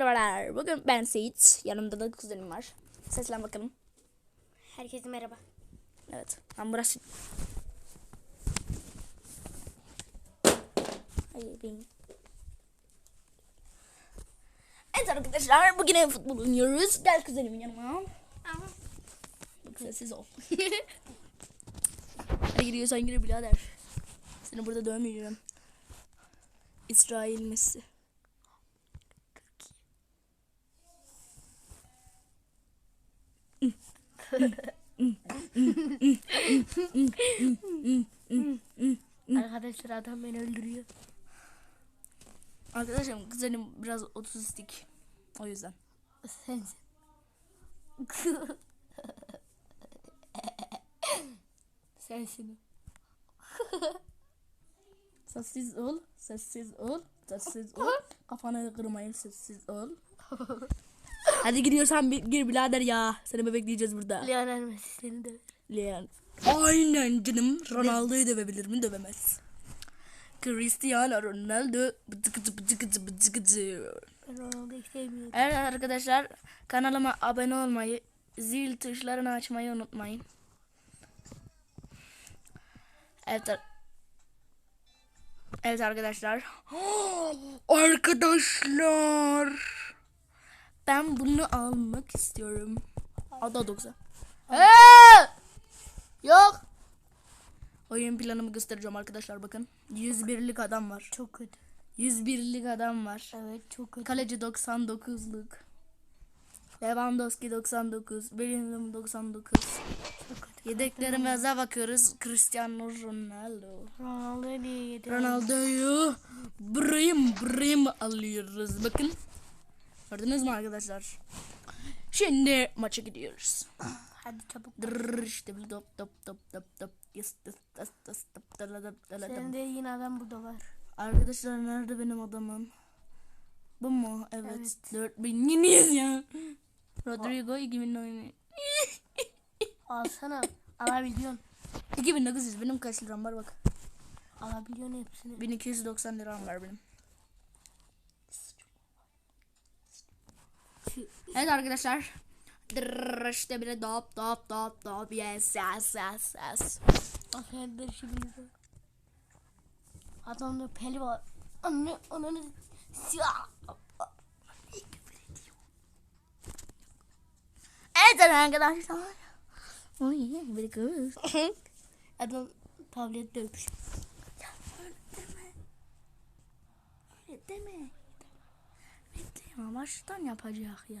Merhabalar. Bugün ben Seyit. Yanımda da kuzenim var. Seslen bakalım. Herkese merhaba. Evet. Ben burası... Hayır benim. Evet arkadaşlar bugün ev futbol oynuyoruz. Gel kuzenimin yanıma. Bak sessiz ol. Hadi giriyorsan gir birader. Seni burada dövmeyeceğim. İsrail Messi. Arkadaşlar adam beni öldürüyor. Arkadaşım kuzenim biraz otistik. O yüzden. Sensin. Sensin. Sessiz ol, sessiz ol, sessiz ol. Kafanı kırmayın, sessiz ol. Hadi gidiyorsan bir, gir birader ya. Seni bebekleyeceğiz burada. Lionel Messi seni döver. Leon. Aynen canım. Ronaldo'yu dövebilir mi? Dövemez. Cristiano Ronaldo. Bıcıkıcı bıcıkıcı. Ben Ronaldo'yu sevmiyorum. Evet arkadaşlar kanalıma abone olmayı, zil tuşlarını açmayı unutmayın. Evet. Evet arkadaşlar. Arkadaşlar. Ben bunu almak istiyorum. Ada 90. Yok. Oyun planımı göstereceğim arkadaşlar bakın. 101'lik adam var. Çok kötü. 101'lik adam var. Evet çok kötü. Kaleci 99'luk. Lewandowski 99. Bellingham 99. Çok kötü. Yedeklerimize bakıyoruz. Cristiano Ronaldo. Ronaldo'yu niye yedi? Ronaldo'yu Brim Brim alıyoruz. Bakın. Gördünüz mü arkadaşlar? Şimdi maça gidiyoruz. Hadi çabuk. Dırr işte bir top top top top top. Yes, yes, yes, yes, top, dala, dala, dala. Senin de yine adam burada var. Arkadaşlar nerede benim adamım? Bu mu? Evet. Evet. 4000 yeniyiz ya. Rodrigo 2000 oynuyor. Alsana. Alabiliyorsun. 2900 benim kaç liram var bak. Alabiliyorsun hepsini. 1290 liram var benim. Evet arkadaşlar. Dırr işte bir de dop dop dop dop yes yes yes yes. Aferin şimdi. Adamda peli var. Anne ananı. Evet arkadaşlar. Yeah, very good. Adam tablette öpüş. Öyle deme. Öyle deme. Baştan yapacak ya.